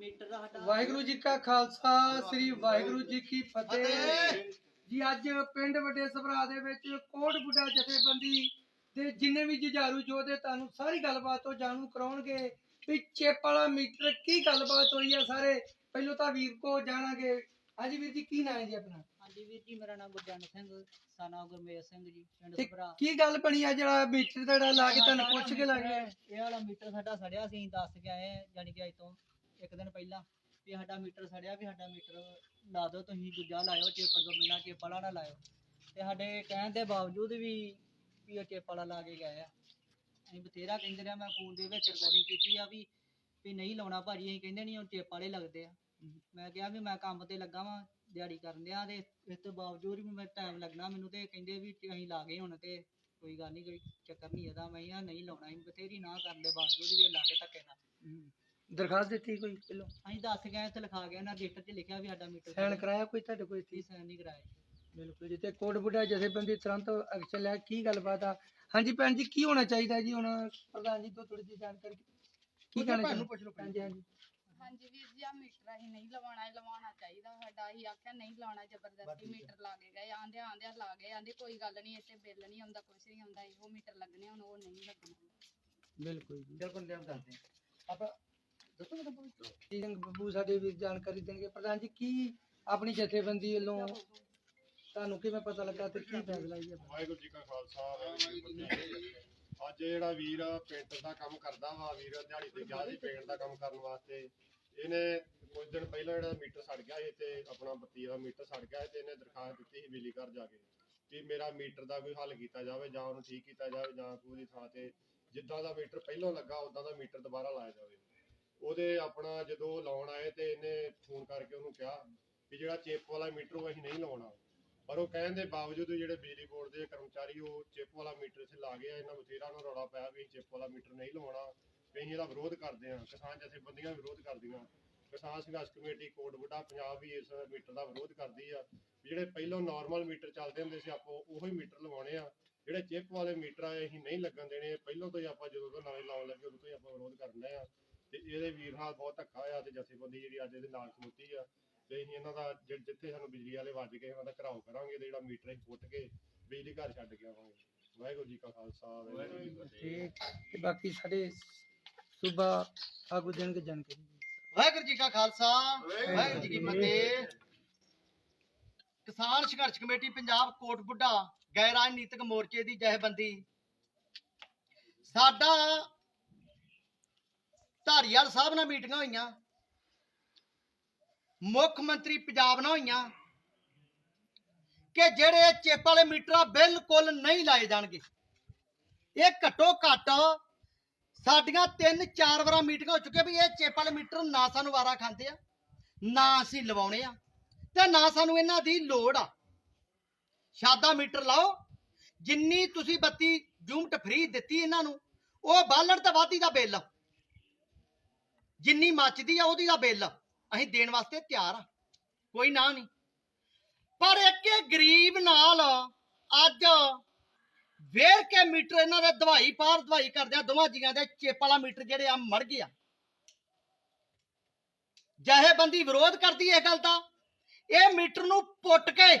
Metre ਦਾ ਵਾਹਿਗੁਰੂ ਜੀ ਕਾ ਖਾਲਸਾ ਸ੍ਰੀ ਵਾਹਿਗੁਰੂ ਜੀ ਕੀ ਫਤਿਹ। ਜੀ ਅੱਜ ਪਿੰਡ ਵੱਡੇ ਸਭਰਾ ਦੇ ਵਿੱਚ ਕੋਟ ਬੁੱਢਾ ਜਥੇਬੰਦੀ ਦੇ ਜਿੰਨੇ ਵੀ ਜੁਝਾਰੂ ਯੋਧੇ ਤੁਹਾਨੂੰ ਸਾਰੀ ਗੱਲਬਾਤ ਤੋਂ ਜਾਣੂ ਕਰਾਉਣਗੇ ਵੀ ਚਿੱਪ ਵਾਲਾ ਮੀਟਰ ਕੀ ਗੱਲਬਾਤ ਹੋਈ ਹੈ ਸਾਰੇ। ਪਹਿਲਾਂ ਤਾਂ ਵੀਰ ਕੋ ਜਾਣਾਂਗੇ। ਹਾਂਜੀ ਵੀਰ ਜੀ ਕੀ ਨਾਂ ਹੈ ਜੀ ਆਪਣਾ? ਹਾਂਜੀ ਵੀਰ ਜੀ ਮੇਰਾ ਨਾਮ ਗੁਰਜੰਟ ਸਿੰਘ ਸਾਨਾ ਗੁਰਮੇਜ ਸਿੰਘ ਜੀ ਪਿੰਡ ਸਭਰਾ। ਕੀ ਗੱਲ ਬਣੀ ਆ ਜਿਹੜਾ ਮੀਟਰ ਜਿਹੜਾ ਲਾ ਕੇ ਤੁਹਾਨੂੰ ਪੁੱਛ ਕੇ ਲੱਗ ਗਿਆ ਇਹ ਵਾਲਾ ਮੀਟਰ ਸਾਡਾ ਸੜਿਆ ਸੀ ਦੱਸ ਕੇ ਆਏ ਜਾਣੀ ਕਿ ਅੱਜ ਤੋਂ ਇੱਕ ਦਿਨ ਪਹਿਲਾਂ ਵੀ ਸਾਡਾ ਮੀਟਰ ਸੜਿਆ ਵੀ ਸਾਡਾ ਮੀਟਰ ਲਾ ਦਿਓ, ਤੁਸੀਂ ਦੂਜਾ ਲਾਇਓ ਚੇਪਰ ਤੋਂ ਬਿਨਾ ਚੇਪ ਵਾਲਾ ਨਾ ਲਾਇਓ। ਤੇ ਸਾਡੇ ਕਹਿਣ ਦੇ ਬਾਵਜੂਦ ਵੀ ਵੀ ਉਹ ਚੇਪ ਵਾਲਾ ਲਾ ਕੇ ਗਏ ਆ। ਅਸੀਂ ਬਥੇਰਾ ਕਹਿੰਦੇ ਰਿਹਾ ਮੈਂ ਫੋਨ ਦੇ ਵਿੱਚ ਰਿਕਾਰਡਿੰਗ ਕੀਤੀ ਆ ਵੀ ਵੀ ਨਹੀਂ ਲਾਉਣਾ ਭਾਜੀ, ਅਸੀਂ ਕਹਿੰਦੇ ਨਹੀਂ ਉਹ ਚੇਪ ਵਾਲੇ ਲੱਗਦੇ ਆ। ਮੈਂ ਕਿਹਾ ਵੀ ਮੈਂ ਕੰਮ ਤੇ ਲੱਗਾ ਵਾਂ, ਦਿਹਾੜੀ ਕਰਨ ਦਿਆਂ ਤੇ ਇਸ ਤੋਂ ਬਾਵਜੂਦ ਵੀ ਮੈਂ ਟਾਈਮ ਲੱਗਣਾ ਮੈਨੂੰ ਤੇ ਕਹਿੰਦੇ ਵੀ ਅਸੀਂ ਲਾ ਗਏ ਹੁਣ ਤੇ ਕੋਈ ਗੱਲ ਨਹੀਂ, ਕੋਈ ਚੱਕਰ ਨਹੀਂ ਇਹਦਾ। ਮੈਂ ਆ ਨਹੀਂ ਲਾਉਣਾ, ਅਸੀਂ ਬਥੇਰੀ ਨਾ ਕਰਨ ਦੇ ਬਾਵਜੂਦ ਵੀ ਇਹ ਲਾ ਕੇ ਧੱਕੇ ਨਾਲ। ਦਰਖਾਸਤ ਦਿੱਤੀ ਕੋਈ ਪਹਿਲਾਂ? ਅਸੀਂ ਦੱਸ ਗਏ ਇੱਥੇ ਲਿਖਾ ਗਿਆ ਨਾ ਰਜਿਸਟਰ 'ਚ ਲਿਖਿਆ ਵੀ ਸਾਡਾ ਮੀਟਰ ਸਾਈਨ ਕਰਾਇਆ ਕੋਈ ਤੁਹਾਡੇ ਕੋਈ ਇੱਥੇ? ਸਾਈਨ ਨਹੀਂ ਕਰਾਇਆ ਬਿਲਕੁਲ ਜੀ ਤੇ ਕੋਟ ਬੁੱਢਾ ਜਥੇਬੰਦੀ ਤੁਰੰਤ ਐਕਸ਼ਨ ਲਿਆ ਕੀ ਗੱਲਬਾਤ ਆ? ਹਾਂਜੀ ਭੈਣ ਜੀ ਕੀ ਹੋਣਾ ਚਾਹੀਦਾ ਜੀ ਹੁਣ ਪ੍ਰਧਾਨ ਜੀ ਤੋਂ ਥੋੜੀ ਜਿਹੀ ਜਾਣਕਾਰੀ? ਕੀ ਕਹਿਣਾ ਚਾਹੁੰਦੇ? ਹਾਂਜੀ ਹਾਂਜੀ। ਹਾਂਜੀ ਵੀਰ ਜੀ ਆ ਮੀਟਰ ਅਸੀਂ ਨਹੀਂ ਲਵਾਉਣਾ ਇਹ ਲਵਾਉਣਾ ਚਾਹੀਦਾ ਸਾਡਾ। ਅਸੀਂ ਆਖਿਆ ਨਹੀਂ ਲਾਉਣਾ ਜ਼ਬਰਦਸਤੀ ਮੀਟਰ ਲਾ ਕੇ ਗਏ। ਆਂਦੇ ਆਂਦੇ ਲਾ ਗਏ। ਆਂਦੇ ਕੋਈ ਗੱਲ ਨਹੀਂ ਇੱਥੇ ਬਿੱਲ ਨਹੀਂ ਆਉਂਦਾ ਕੁਛ ਨਹੀਂ ਆਉਂਦਾ ਇਹੋ ਮੀਟਰ ਲੱਗਣੇ ਹੁਣ ਉਹ ਨਹੀਂ ਲੱਗਣਾ। ਬਿਲਕੁਲ ਜੀ। ਬਿਲਕੁਲ ਕਰਦੇ ਆਪਾਂ ਜੀ ਸਿੰਘ ਬੱਬੂ ਸਾਡੇ ਵੀਰ ਜਾਣਕਾਰੀ ਦੇਣਗੇ। ਪ੍ਰਧਾਨ ਜੀ, ਕੀ ਆਪਣੀ ਜਥੇਬੰਦੀ ਵੱਲੋਂ ਤੁਹਾਨੂੰ ਕਿਵੇਂ ਪਤਾ ਲੱਗਾ ਤੇ ਕੀ ਫੈਸਲਾ ਜੀ ਵਾਹਿਗੁਰੂ ਜੀ ਕਾ ਖਾਲਸਾ, ਵਾਹਿਗੁਰੂ ਜੀ ਕੀ ਫਤਿਹ। ਅੱਜ ਜਿਹੜਾ ਵੀਰ ਪੇਂਟ ਦਾ ਕੰਮ ਕਰਦਾ ਵਾ, ਵੀਰ ਦਿਹਾੜੀ ਤੇ ਗਿਆ ਸੀ ਪੇਂਟ ਦਾ ਕੰਮ ਕਰਨ ਵਾਸਤੇ। ਇਹਨੇ ਕੁਝ ਦਿਨ ਪਹਿਲਾਂ ਜਿਹੜਾ ਮੀਟਰ ਸੜ ਗਿਆ ਸੀ ਤੇ ਆਪਣਾ ਬੱਤੀ ਦਾ ਮੀਟਰ ਸੜ ਗਿਆ ਤੇ ਇਹਨੇ ਦਰਖਾਸਤ ਦਿੱਤੀ ਸੀ ਬਿਜਲੀ ਘਰ ਜਾ ਕੇ ਕਿ ਮੇਰਾ ਮੀਟਰ ਦਾ ਕੋਈ ਹੱਲ ਕੀਤਾ ਜਾਵੇ ਜਾਂ ਉਹਨੂੰ ਠੀਕ ਕੀਤਾ ਜਾਵੇ ਜਾਂ ਕੋਈ ਥਾਂ ਤੇ ਜਿੱਦਾਂ ਦਾ ਮੀਟਰ ਪਹਿਲਾਂ ਲੱਗਾ ਉਦਾਂ ਦਾ ਮੀਟਰ ਦੁਬਾਰਾ ਲਾਇਆ ਜਾਵੇ। ਉਹਦੇ ਆਪਣਾ ਜਦੋਂ ਲਾਉਣ ਆਏ ਤੇ ਇਹਨੇ ਫੋਨ ਕਰਕੇ ਉਹਨੂੰ ਕਿਹਾ ਵੀ ਜਿਹੜਾ ਚਿਪ ਵਾਲਾ ਮੀਟਰ ਉਹ ਅਸੀਂ ਨਹੀਂ ਲਾਉਣਾ। ਪਰ ਉਹ ਕਹਿਣ ਦੇ ਬਾਵਜੂਦ ਜਿਹੜੇ ਬਿਜਲੀ ਬੋਰਡ ਦੇ ਕਰਮਚਾਰੀ ਉਹ ਚਿਪ ਵਾਲਾ ਮੀਟਰ ਇੱਥੇ ਲਾ ਗਏ ਆ, ਇਹਨਾਂ ਬਥੇਰਾ ਨੂੰ ਰੌਲਾ ਪਾਇਆ ਵੀ ਚਿੱਪ ਵਾਲਾ ਮੀਟਰ ਨਹੀਂ ਲਵਾਉਣਾ ਵੀ ਅਸੀਂ ਇਹਦਾ ਵਿਰੋਧ ਕਰਦੇ ਹਾਂ, ਕਿਸਾਨ ਜਥੇਬੰਦੀਆਂ ਵਿਰੋਧ ਕਰਦੀਆਂ। ਕਿਸਾਨ ਸੰਘਰਸ਼ ਕਮੇਟੀ ਕੋਟ ਬੁੱਢਾ ਪੰਜਾਬ ਵੀ ਇਸ ਮੀਟਰ ਦਾ ਵਿਰੋਧ ਕਰਦੀ ਆ। ਜਿਹੜੇ ਪਹਿਲਾਂ ਨਾਰਮਲ ਮੀਟਰ ਚੱਲਦੇ ਹੁੰਦੇ ਸੀ, ਆਪਾਂ ਉਹੀ ਮੀਟਰ ਲਵਾਉਣੇ ਆ। ਜਿਹੜੇ ਚਿੱਪ ਵਾਲੇ ਮੀਟਰ ਆ ਅਸੀਂ ਨਹੀਂ ਲੱਗਣ ਦੇਣੇ। ਪਹਿਲਾਂ ਤੋਂ ਹੀ ਆਪਾਂ ਜਦੋਂ ਤੋਂ ਨਵੇਂ ਲਾਉਣ ਲੱਗੇ, ਉਦੋਂ ਤੋਂ ਹੀ ਆਪਾਂ ਵਿਰੋਧ ਕਰਨਾ ਆ। ਤੇ ਇਹਦੇ ਵੀਰ ਨਾਲ ਬਹੁਤ ਧੱਕਾ ਆ ਤੇ ਜਥੇਬੰਦੀ ਜਿਹੜੀ ਅੱਜ ਇਹਦੇ ਨਾਲ ਖਲੋਤੀ ਆ। ਤੇ ਅਸੀਂ ਇਹਨਾਂ ਦਾ ਜਿ- ਜਿੱਥੇ ਸਾਨੂੰ ਬਿਜਲੀ ਵਾਲੇ ਵੱਜ ਗਏ ਉਹਨਾਂ ਦਾ ਘਰਾਓ ਕਰਾਂਗੇ ਤੇ ਜਿਹੜਾ ਮੀਟਰ ਅਸੀਂ ਪੁੱਟ ਕੇ ਬਿਜਲੀ ਘਰ ਛੱਡ ਕੇ ਆਵਾਂਗੇ। ਵਾਹਿਗੁਰੂ ਜੀ ਕਾ ਖਾਲਸਾ ਵਾਹਿਗੁਰੂ ਜੀ ਕੀ ਫਤਿਹ। ਤੇ ਤੇ ਬਾਕੀ ਸਾਡੇ ਸੂਬਾ ਆਗੂ ਦੇਣਗੇ ਜਾਣਕਾਰੀ ਵਾਹਿਗੁਰੂ ਜੀ ਕਾ ਖਾਲਸਾ ਵਾਹਿਗੁਰੂ ਜੀ ਕੀ ਫਤਿਹ। ਕਿਸਾਨ ਸੰਘਰਸ਼ ਕਮੇਟੀ ਪੰਜਾਬ ਕੋਟ ਬੁੱਢਾ ਗੈਰ ਰਾਜਨੀਤਿਕ ਮੋਰਚੇ ਦੀ ਜਥੇਬੰਦੀ। ਸਾਡਾ ਧਾਰੀਵਾਲ ਸਾਹਿਬ ਨਾਲ ਮੀਟਿੰਗਾਂ ਹੋਈਆਂ। ਮੁੱਖ ਮੰਤਰੀ ਪੰਜਾਬ ਨਾਲ ਹੋਈਆਂ ਕਿ ਜਿਹੜੇ ਚਿੱਪ ਵਾਲੇ ਮੀਟਰ ਬਿਲਕੁਲ ਨਹੀਂ ਲਾਏ ਜਾਣਗੇ। ਇਹ ਘੱਟੋ ਘੱਟ ਸਾਡੀਆਂ ਤਿੰਨ ਚਾਰ ਵਾਰਾਂ ਮੀਟਿੰਗਾਂ ਹੋ ਚੁੱਕੀਆਂ ਵੀ ਇਹ ਚਿੱਪ ਵਾਲੇ ਮੀਟਰ ਨਾ ਸਾਨੂੰ ਵਾਰਾ ਖਾਂਦੇ ਆ, ਨਾ ਅਸੀਂ ਲਵਾਉਣੇ ਆ ਤੇ ਨਾ ਸਾਨੂੰ ਇਹਨਾਂ ਦੀ ਲੋੜ ਆ। ਸਾਦਾ ਮੀਟਰ ਲਾਓ, ਜਿੰਨੀ ਤੁਸੀਂ ਬੱਤੀ ਯੂਨਿਟ ਫ੍ਰੀ ਦਿੱਤੀ ਇਹਨਾਂ ਨੂੰ, ਉਹ ਬਾਲਣ ਤੇ ਵਾਧੀ ਦਾ ਬਿੱਲ ਆ। ਜਿੰਨੀ ਮੱਚਦੀ ਆ ਉਹਦੀ ਦਾ ਬਿੱਲ। ਅਸੀਂ ਦੇਣ ਵਾਸਤੇ ਤਿਆਰ ਆ। ਕੋਈ ਨਾ ਨਹੀਂ। ਪਰ ਇੱਕ ਇਹ ਗਰੀਬ ਨਾਲ ਅੱਜ ਵੇਰ ਕੇ ਮੀਟਰ ਇਹਨਾਂ ਦਾ ਦਵਾਈ ਪਾਰ ਦਵਾਈ ਕਰਦਿਆਂ ਦੋਵਾਂ ਜੀਆਂ ਦੇ ਚੇਪ ਵਾਲਾ ਮੀਟਰ ਜਿਹੜੇ ਆ ਮੜ ਗਿਆ ਜਹੇਬੰਦੀ ਵਿਰੋਧ ਕਰਦੀ ਇਹ ਗੱਲ ਦਾ। ਇਹ ਮੀਟਰ ਨੂੰ ਪੁੱਟ ਕੇ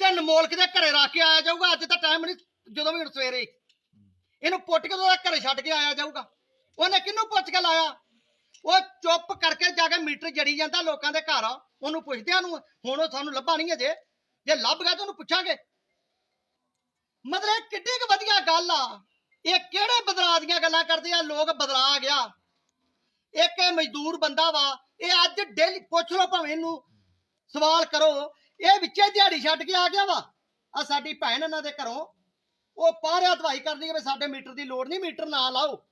ਤੇ ਨਮੋਲਕ ਦੇ ਘਰੇ ਰੱਖ ਕੇ ਆਇਆ ਜਾਊਗਾ। ਅੱਜ ਤਾਂ ਟਾਈਮ ਨਹੀਂ, ਜਦੋਂ ਵੀ ਹੁਣ ਸਵੇਰੇ। ਇਹਨੂੰ ਪੁੱਟ ਕੇ ਉਹਦਾ ਘਰੇ ਛੱਡ ਕੇ ਆਇਆ ਜਾਊਗਾ। ਉਹਨੇ ਕਿਹਨੂੰ ਪੁੱਛ ਕੇ ਲਾਇਆ? ਉਹ ਚੁੱਪ ਕਰਕੇ ਜਾ ਕੇ ਮੀਟਰ ਜੜੀ ਜਾਂਦਾ ਲੋਕਾਂ ਦੇ ਘਰ। ਉਹਨੂੰ ਪੁੱਛਦੇ ਆ ਨੂੰ ਹੁਣ ਉਹ ਸਾਨੂੰ ਲੱਭਾ ਨਹੀਂ ਅਜੇ। ਜੇ ਲੱਭ ਗਿਆ ਤਾਂ ਉਹਨੂੰ ਪੁੱਛਾਂਗੇ। ਮਤਲਬ ਇਹ ਕਿੱਡੀ ਕੁ ਵਧੀਆ ਗੱਲ ਆ। ਇਹ ਕਿਹੜੇ ਬਦਲਾਅ ਦੀਆਂ ਗੱਲਾਂ ਕਰਦੇ ਆ? ਲੋਕ ਬਦਲਾ ਆ ਗਿਆ। ਇੱਕ ਇਹ ਮਜ਼ਦੂਰ ਬੰਦਾ ਵਾ, ਇਹ ਅੱਜ ਡੇਲੀ ਪੁੱਛ ਲਓ ਭਾਵੇਂ ਇਹਨੂੰ। ਸਵਾਲ ਕਰੋ। ਇਹ ਵਿੱਚੇ ਦਿਹਾੜੀ ਛੱਡ ਕੇ ਆ ਗਿਆ ਵਾ। ਆ ਸਾਡੀ ਭੈਣ ਇਹਨਾਂ ਦੇ ਘਰੋਂ। ਉਹ ਪਾਰਿਆ ਦਵਾਈ ਕਰਦੀ ਹੈ ਵੀ ਸਾਡੇ ਮੀਟਰ ਦੀ ਲੋੜ ਨਹੀਂ, ਮੀਟਰ ਨਾ ਲਾਓ।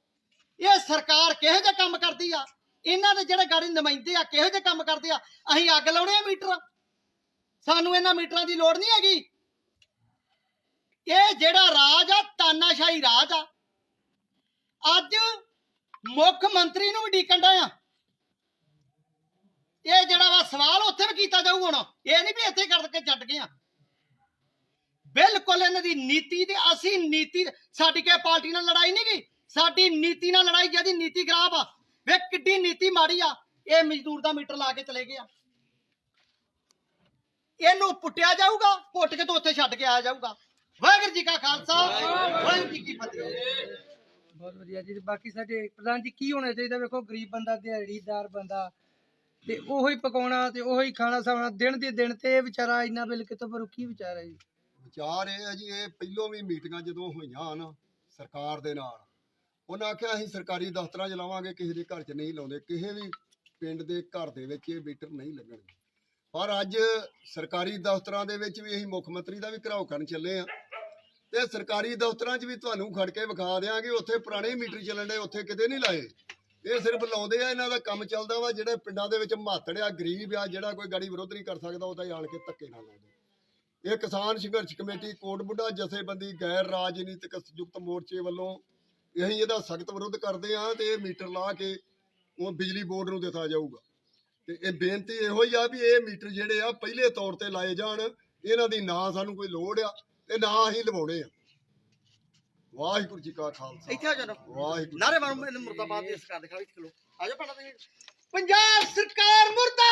ਇਹ ਸਰਕਾਰ ਕਿਹੋ ਜਿਹਾ ਕੰਮ ਕਰਦੀ ਆ? ਇਹਨਾਂ ਦੇ ਜਿਹੜੇ ਗਾੜੀ ਨੁਮਾਇੰਦੇ ਆ, ਕਿਹੋ ਜਿਹੇ ਕੰਮ ਕਰਦੇ ਆ? ਅਸੀਂ ਅੱਗ ਲਾਉਣੇ ਆ ਮੀਟਰ। ਸਾਨੂੰ ਇਹਨਾਂ ਮੀਟਰਾਂ ਦੀ ਲੋੜ ਨਹੀਂ ਹੈਗੀ। ਇਹ ਜਿਹੜਾ ਰਾਜ ਆ, ਤਾਨਾਸ਼ਾਹੀ ਰਾਜ ਆ। ਅੱਜ ਮੁੱਖ ਮੰਤਰੀ ਨੂੰ ਵੀ ਡੀਕਣ ਡਿਆ ਆ। ਇਹ ਜਿਹੜਾ ਵਾ ਸਵਾਲ ਉੱਥੇ ਵੀ ਕੀਤਾ ਜਾਊ ਹੁਣ। ਇਹ ਨਹੀਂ ਵੀ ਇੱਥੇ ਕਰਕੇ ਛੱਡ ਗਏ ਆ। ਬਿਲਕੁਲ ਇਹਨਾਂ ਦੀ ਨੀਤੀ ਤੇ ਅਸੀਂ ਨੀਤੀ, ਸਾਡੀ ਕੇ ਪਾਰਟੀ ਨਾਲ ਲੜਾਈ ਨਹੀਂ ਗਈ। ਸਾਡੀ ਨੀਤੀ ਨਾਲ ਲੜਾਈ, ਜਿਹਦੀ ਨੀਤੀ ਖਰਾਬ ਆ ਵੇ ਕਿੱਡੀ ਨੀਤੀ ਮਾੜੀ ਆ। ਇਹ ਮਜ਼ਦੂਰ ਦਾ ਮੀਟਰ ਲਾ ਕੇ ਚਲੇ ਗਿਆ ਇਹਨੂੰ ਪੁੱਟਿਆ ਜਾਊਗਾ ਪੁੱਟ ਕੇ ਤੋਂ ਉੱਥੇ ਛੱਡ ਕੇ ਆਇਆ ਜਾਊਗਾ। ਵਾਹਿਗੁਰੂ ਜੀ ਕਾ ਖਾਲਸਾ ਵਾਹਿਗੁਰੂ ਜੀ ਕੀ ਫਤਿਹ। ਬਹੁਤ ਵਧੀਆ ਜੀ ਬਾਕੀ ਸਾਡੇ ਪ੍ਰਧਾਨ ਜੀ ਕੀ ਹੋਣਾ ਚਾਹੀਦਾ? ਵੇਖੋ ਗਰੀਬ ਬੰਦਾ ਦਿਹਾੜੀਦਾਰ ਬੰਦਾ ਤੇ ਉਹੀ ਪਕਾਉਣਾ ਤੇ ਉਹੀ ਖਾਣਾ ਸਾਉਣਾ ਦਿਨ ਦੇ ਦਿਨ ਤੇ ਇਹ ਵਿਚਾਰਾ ਇੰਨਾ ਬਿੱਲ ਕਿੱਥੋਂ ਭਰੂ ਕੀ ਵਿਚਾਰਾ ਜੀ? ਵਿਚਾਰ ਇਹ ਹੈ ਜੀ ਇਹ ਪਹਿਲੋਂ ਵੀ ਮੀਟਿੰਗਾਂ ਜਦੋਂ ਹੋਈਆਂ ਹਨ ਸਰਕਾਰ ਦੇ ਨਾਲ ਉਹਨਾਂ ਆਖਿਆ, ਅਸੀਂ ਸਰਕਾਰੀ ਦਫ਼ਤਰਾਂ 'ਚ ਲਾਵਾਂਗੇ, ਕਿਸੇ ਦੇ ਘਰ 'ਚ ਨਹੀਂ ਲਾਉਂਦੇ, ਕਿਸੇ ਵੀ ਪਿੰਡ ਦੇ ਘਰ ਦੇ ਵਿੱਚ ਇਹ ਮੀਟਰ ਨਹੀਂ ਲੱਗਣਗੇ। ਪਰ ਅੱਜ ਸਰਕਾਰੀ ਦਫ਼ਤਰਾਂ ਦੇ ਵਿੱਚ ਵੀ ਅਸੀਂ ਮੁੱਖ ਮੰਤਰੀ ਦਾ ਵੀ ਘਰਾਓ ਕਰਨ ਚੱਲੇ ਆ। ਤੇ ਸਰਕਾਰੀ ਦਫ਼ਤਰਾਂ 'ਚ ਵੀ ਤੁਹਾਨੂੰ ਖੜ ਕੇ ਵਿਖਾ ਦਿਆਂਗੇ, ਉੱਥੇ ਪੁਰਾਣੇ ਮੀਟਰ ਚੱਲਣ ਦੇ ਉੱਥੇ ਕਿਤੇ ਨਹੀਂ ਲਾਏ। ਇਹ ਸਿਰਫ ਲਾਉਂਦੇ ਆ, ਇਹਨਾਂ ਦਾ ਕੰਮ ਚੱਲਦਾ ਵਾ, ਜਿਹੜੇ ਪਿੰਡਾਂ ਦੇ ਵਿੱਚ ਮਾਤੜ ਆ, ਗਰੀਬ ਆ, ਜਿਹੜਾ ਕੋਈ ਗਾੜੀ ਵਿਰੋਧ ਨਹੀਂ ਕਰ ਸਕਦਾ, ਉਹਦਾ ਹੀ ਆਣ ਕੇ ਧੱਕੇ ਨਾਲ ਲਾਉਂਦੇ। ਇਹ ਕਿਸਾਨ ਸੰਘਰਸ਼ ਕਮੇਟੀ ਕੋਟ ਬੁੱਢਾ ਜਥੇਬੰਦੀ ਗੈਰ ਰਾਜਨੀਤਿਕ ਸੰਯੁਕਤ ਮੋਰਚੇ ਵੱਲੋਂ ਅਸੀਂ ਇਹਦਾ ਸਖਤ ਵਿਰੋਧ ਕਰਦੇ ਹਾਂ ਤੇ ਇਹ ਮੀਟਰ ਲਾ ਕੇ ਉਹ ਬਿਜਲੀ ਬੋਰਡ ਨੂੰ ਦਿੱਤਾ ਜਾਊਗਾ। ਤੇ ਇਹ ਬੇਨਤੀ ਇਹੋ ਹੀ ਆ ਵੀ ਇਹ ਮੀਟਰ ਜਿਹੜੇ ਆ ਪਹਿਲੇ ਤੌਰ ਤੇ ਲਾਏ ਜਾਣ ਇਹਨਾਂ ਦੀ ਨਾ ਸਾਨੂੰ ਕੋਈ ਲੋੜ ਆ ਤੇ ਨਾ ਅਸੀਂ ਲਵਾਉਣੇ ਆ। ਵਾਹਿਗੁਰੂ ਜੀ ਕਾ ਖਾਲਸਾ। ਇੱਥੇ ਆ ਜਾਓ ਵਾਹਿਗੁਰੂ ਨਾਰੇ ਮਾਰੋ ਮੈਨੂੰ ਮੁਰਦਾਬਾਦ ਦੇ ਸਰਕਾਰ ਦਿਖਾਓ ਇੱਥੇ ਖਲੋ। ਆ ਪੜਾ ਤੁਸੀਂ ਪੰਜਾਬ ਸਰਕਾਰ ਮੁਰਦਾਬਾਦ